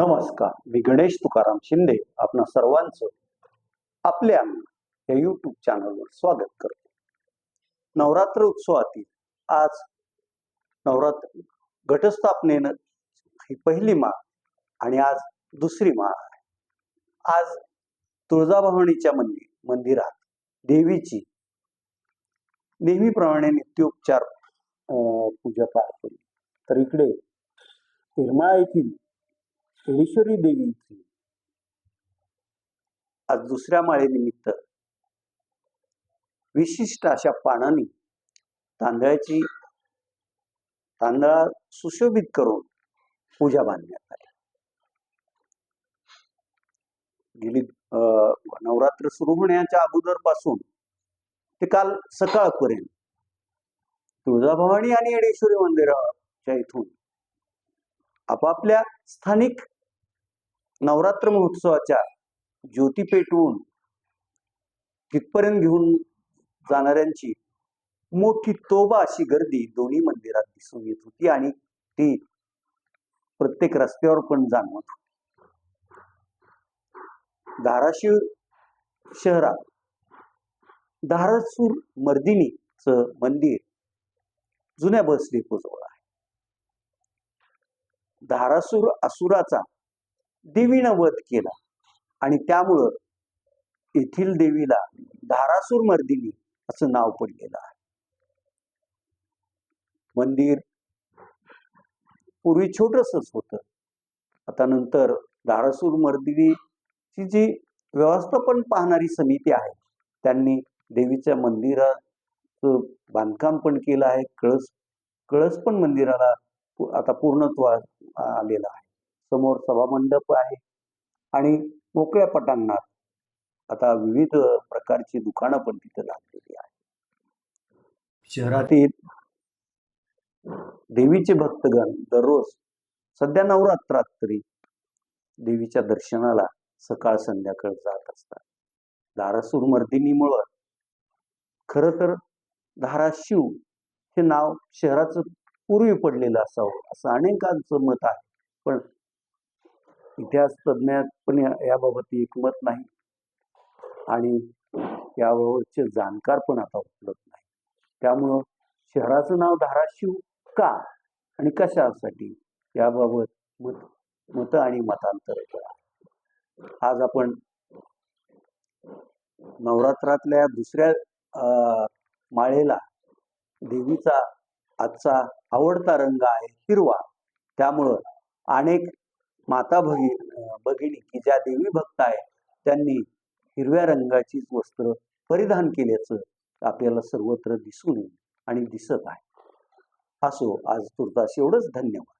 नमस्कार. मी गणेश तुकाराम शिंदे आपणा सर्वांचं आपल्या या युट्यूब चॅनलवर स्वागत करतो. नवरात्र उत्सवातील आज नवरात्र घटस्थापनेनं ही पहिली माळ आणि आज दुसरी माळ आहे. आज तुळजाभवानीच्या मंदिर मंदिरात देवीची नेहमीप्रमाणे नित्योपचार पूजा पार पडली. तर इकडे येथील केळेश्वरी देवीची आज दुसऱ्या माळेनिमित्त विशिष्ट अशा पानांनी तांदळाची तांदळा सुशोभित करून पूजा बांधण्यात आली. गेली अं, नवरात्र सुरू होण्याच्या अगोदरपासून ते काल सकाळपर्यंत तुळजाभवानी आणि येडेश्वरी मंदिराच्या इथून आपापल्या स्थानिक नवरात्र महोत्सवाच्या ज्योती पेटवून तिथपर्यंत घेऊन जाणाऱ्यांची मोठी तोबा अशी गर्दी दोन्ही मंदिरात दिसून येत होती आणि ती प्रत्येक रस्त्यावर पण जाणवत होती. धाराशिव शहरात धारासूर मर्दिनीचं मंदिर जुन्या बस डेपोजवळ धारासूर असुराचा देवीनं वध केला. आणि त्यामुळं येथील देवीला धारासूर मर्दिनी असं नाव पडलेलं आहे. मंदिर पूर्वी छोटसच होतं. आता नंतर धारासूर मर्दिनीची जी व्यवस्थापन पाहणारी समिती आहे त्यांनी देवीच्या मंदिराचं बांधकाम पण केलं आहे. कळस कळस पण मंदिराला आता पूर्णत्व आलेला आहे. समोर सभामंडप आहे आणि मोकळ्या पटांगणात आता विविध प्रकारची दुकानं पण तिथे लागलेली आहेत. शहरातील देवीचे भक्तगण दररोज सध्या नवरात्रात तरी देवीच्या दर्शनाला सकाळ संध्याकाळ जात असतात. धारासूर मर्दिनीमुळं खरं तर धाराशिव हे नाव शहराचं पूर्वी पडलेलं असावं असं अनेकांचं मत आहे. पण इतिहास तज्ज्ञात पण या- याबाबत एकमत नाही. आणि याबाबतचे जाणकार पण आता उपलब्ध नाही. त्यामुळं शहराचं नाव धाराशिव का आणि कशासाठी याबाबत मत मत आणि मतांतर आज आपण नवरात्रातल्या दुसऱ्या माळेला देवीचा आजचा आवडता रंग आहे हिरवा. त्यामुळं अनेक माता भगी भगिनी की ज्या देवी भक्त आहेत त्यांनी हिरव्या रंगाचीच वस्त्र परिधान केल्याचं आपल्याला सर्वत्र दिसून येईल आणि दिसत आहे. असो आज तुर्तास एवढंच धन्यवाद.